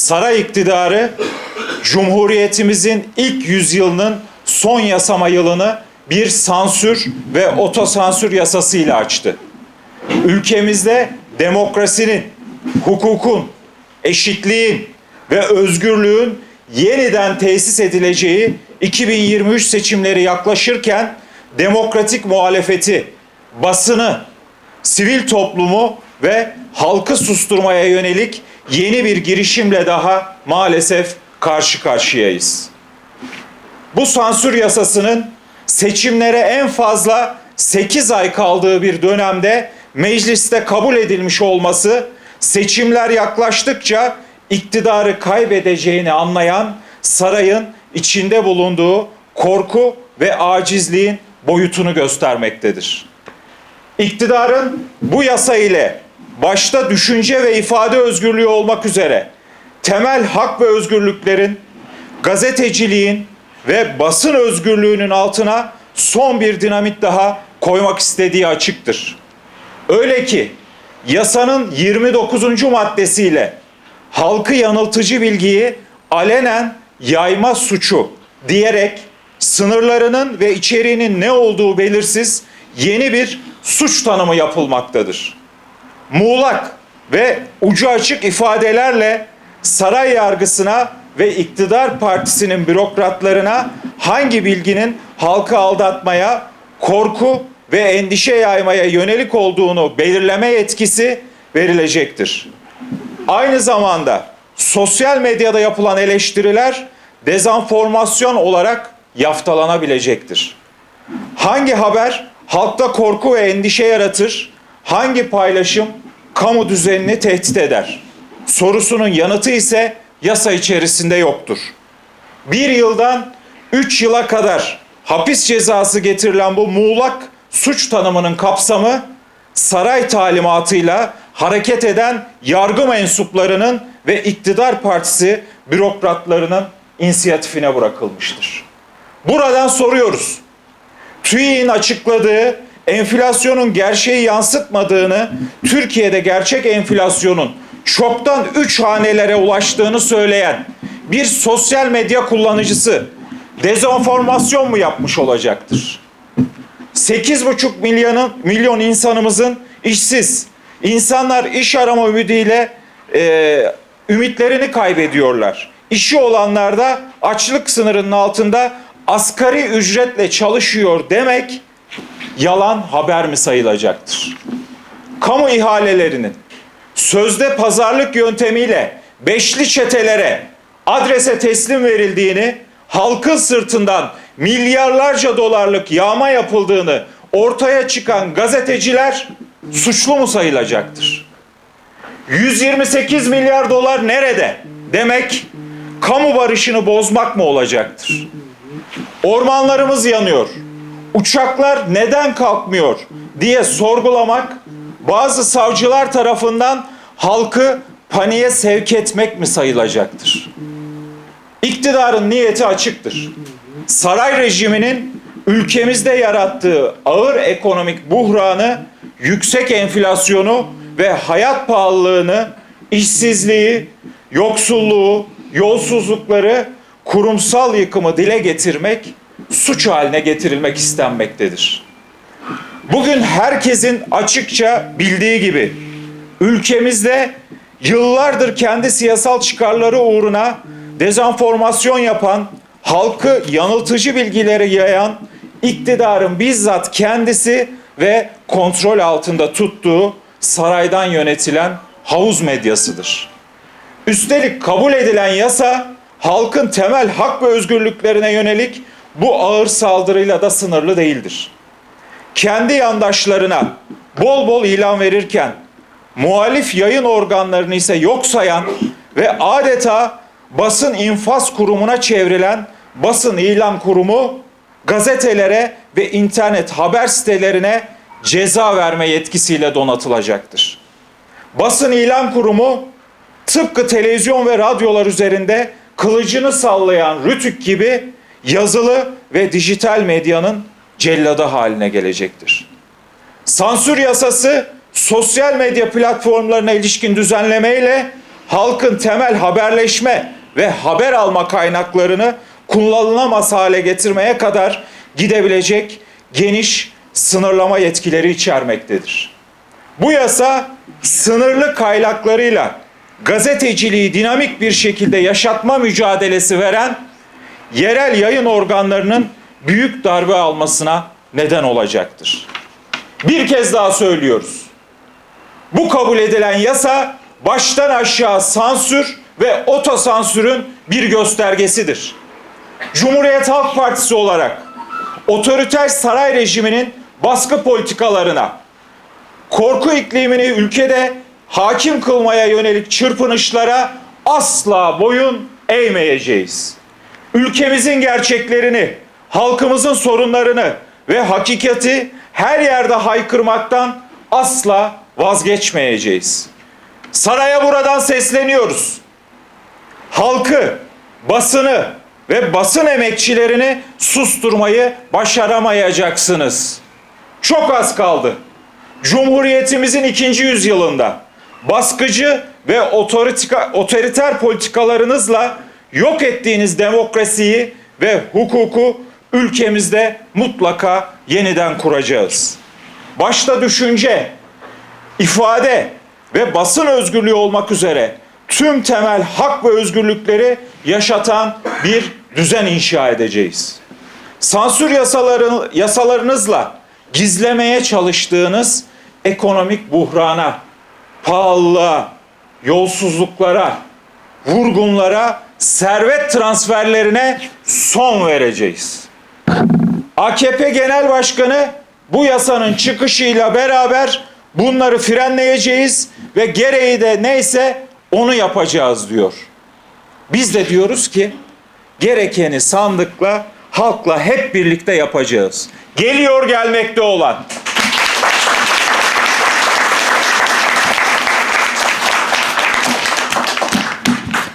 saray iktidarı Cumhuriyetimizin ilk yüzyılının son yasama yılını bir sansür ve otosansür yasasıyla açtı. Ülkemizde demokrasinin, hukukun, eşitliğin ve özgürlüğün yeniden tesis edileceği 2023 seçimleri yaklaşırken demokratik muhalefeti, basını, sivil toplumu ve halkı susturmaya yönelik yeni bir girişimle daha maalesef karşı karşıyayız. Bu sansür yasasının seçimlere en fazla 8 ay kaldığı bir dönemde mecliste kabul edilmiş olması seçimler yaklaştıkça iktidarı kaybedeceğini anlayan sarayın içinde bulunduğu korku ve acizliğin boyutunu göstermektedir. İktidarın bu yasa ile başta düşünce ve ifade özgürlüğü olmak üzere temel hak ve özgürlüklerin, gazeteciliğin ve basın özgürlüğünün altına son bir dinamit daha koymak istediği açıktır. Öyle ki yasanın 29. maddesiyle halkı yanıltıcı bilgiyi alenen yayma suçu diyerek sınırlarının ve içeriğinin ne olduğu belirsiz yeni bir suç tanımı yapılmaktadır. Muğlak ve ucu açık ifadelerle saray yargısına ve iktidar partisinin bürokratlarına hangi bilginin halkı aldatmaya, korku ve endişe yaymaya yönelik olduğunu belirleme yetkisi verilecektir. Aynı zamanda sosyal medyada yapılan eleştiriler dezenformasyon olarak yaftalanabilecektir. Hangi haber halkta korku ve endişe yaratır? Hangi paylaşım kamu düzenini tehdit eder? Sorusunun yanıtı ise yasa içerisinde yoktur. Bir yıldan üç yıla kadar hapis cezası getirilen bu muğlak suç tanımının kapsamı saray talimatıyla hareket eden yargı mensuplarının ve iktidar partisi bürokratlarının inisiyatifine bırakılmıştır. Buradan soruyoruz. TÜİ'nin açıkladığı enflasyonun gerçeği yansıtmadığını, Türkiye'de gerçek enflasyonun çoktan 3 hanelere ulaştığını söyleyen bir sosyal medya kullanıcısı dezenformasyon mu yapmış olacaktır? 8,5 milyonun milyon insanımızın işsiz. İnsanlar iş arama ümidiyle e, ümitlerini kaybediyorlar. İşi olanlar da açlık sınırının altında asgari ücretle çalışıyor demek yalan haber mi sayılacaktır? Kamu ihalelerinin sözde pazarlık yöntemiyle beşli çetelere adrese teslim verildiğini, halkın sırtından milyarlarca dolarlık yağma yapıldığını ortaya çıkan gazeteciler suçlu mu sayılacaktır? 128 milyar dolar nerede? Demek kamu barışını bozmak mı olacaktır? Ormanlarımız yanıyor. Uçaklar neden kalkmıyor diye sorgulamak bazı savcılar tarafından halkı paniğe sevk etmek mi sayılacaktır? İktidarın niyeti açıktır. Saray rejiminin ülkemizde yarattığı ağır ekonomik buhranı, yüksek enflasyonu ve hayat pahalılığını, işsizliği, yoksulluğu, yolsuzlukları, kurumsal yıkımı dile getirmek, suç haline getirilmek istenmektedir. Bugün herkesin açıkça bildiği gibi ülkemizde yıllardır kendi siyasal çıkarları uğruna dezenformasyon yapan, halkı yanıltıcı bilgileri yayan iktidarın bizzat kendisi ve kontrol altında tuttuğu saraydan yönetilen havuz medyasıdır. Üstelik kabul edilen yasa halkın temel hak ve özgürlüklerine yönelik bu ağır saldırıyla da sınırlı değildir. Kendi yandaşlarına bol bol ilan verirken muhalif yayın organlarını ise yok sayan ve adeta basın infaz kurumuna çevrilen basın ilan kurumu gazetelere ve internet haber sitelerine ceza verme yetkisiyle donatılacaktır. Basın ilan kurumu tıpkı televizyon ve radyolar üzerinde kılıcını sallayan Rütük gibi yazılı ve dijital medyanın celladı haline gelecektir. Sansür yasası sosyal medya platformlarına ilişkin düzenlemeyle halkın temel haberleşme ve haber alma kaynaklarını kullanılamaz hale getirmeye kadar gidebilecek geniş sınırlama yetkileri içermektedir. Bu yasa sınırlı kaynaklarıyla gazeteciliği dinamik bir şekilde yaşatma mücadelesi veren yerel yayın organlarının büyük darbe almasına neden olacaktır. Bir kez daha söylüyoruz. Bu kabul edilen yasa baştan aşağı sansür ve otosansürün bir göstergesidir. Cumhuriyet Halk Partisi olarak otoriter saray rejiminin baskı politikalarına, korku iklimini ülkede hakim kılmaya yönelik çırpınışlara asla boyun eğmeyeceğiz. Ülkemizin gerçeklerini, halkımızın sorunlarını ve hakikati her yerde haykırmaktan asla vazgeçmeyeceğiz. Saraya buradan sesleniyoruz. Halkı, basını ve basın emekçilerini susturmayı başaramayacaksınız. Çok az kaldı. Cumhuriyetimizin ikinci yüzyılında baskıcı ve otoriter politikalarınızla yok ettiğiniz demokrasiyi ve hukuku ülkemizde mutlaka yeniden kuracağız. Başta düşünce, ifade ve basın özgürlüğü olmak üzere tüm temel hak ve özgürlükleri yaşatan bir düzen inşa edeceğiz. Sansür yasaları, yasalarınızla gizlemeye çalıştığınız ekonomik buhrana, pahalılığa, yolsuzluklara, vurgunlara, servet transferlerine son vereceğiz. AKP Genel Başkanı bu yasanın çıkışıyla beraber bunları frenleyeceğiz ve gereği de neyse onu yapacağız diyor. Biz de diyoruz ki gerekeni sandıkla, halkla hep birlikte yapacağız. Geliyor gelmekte olan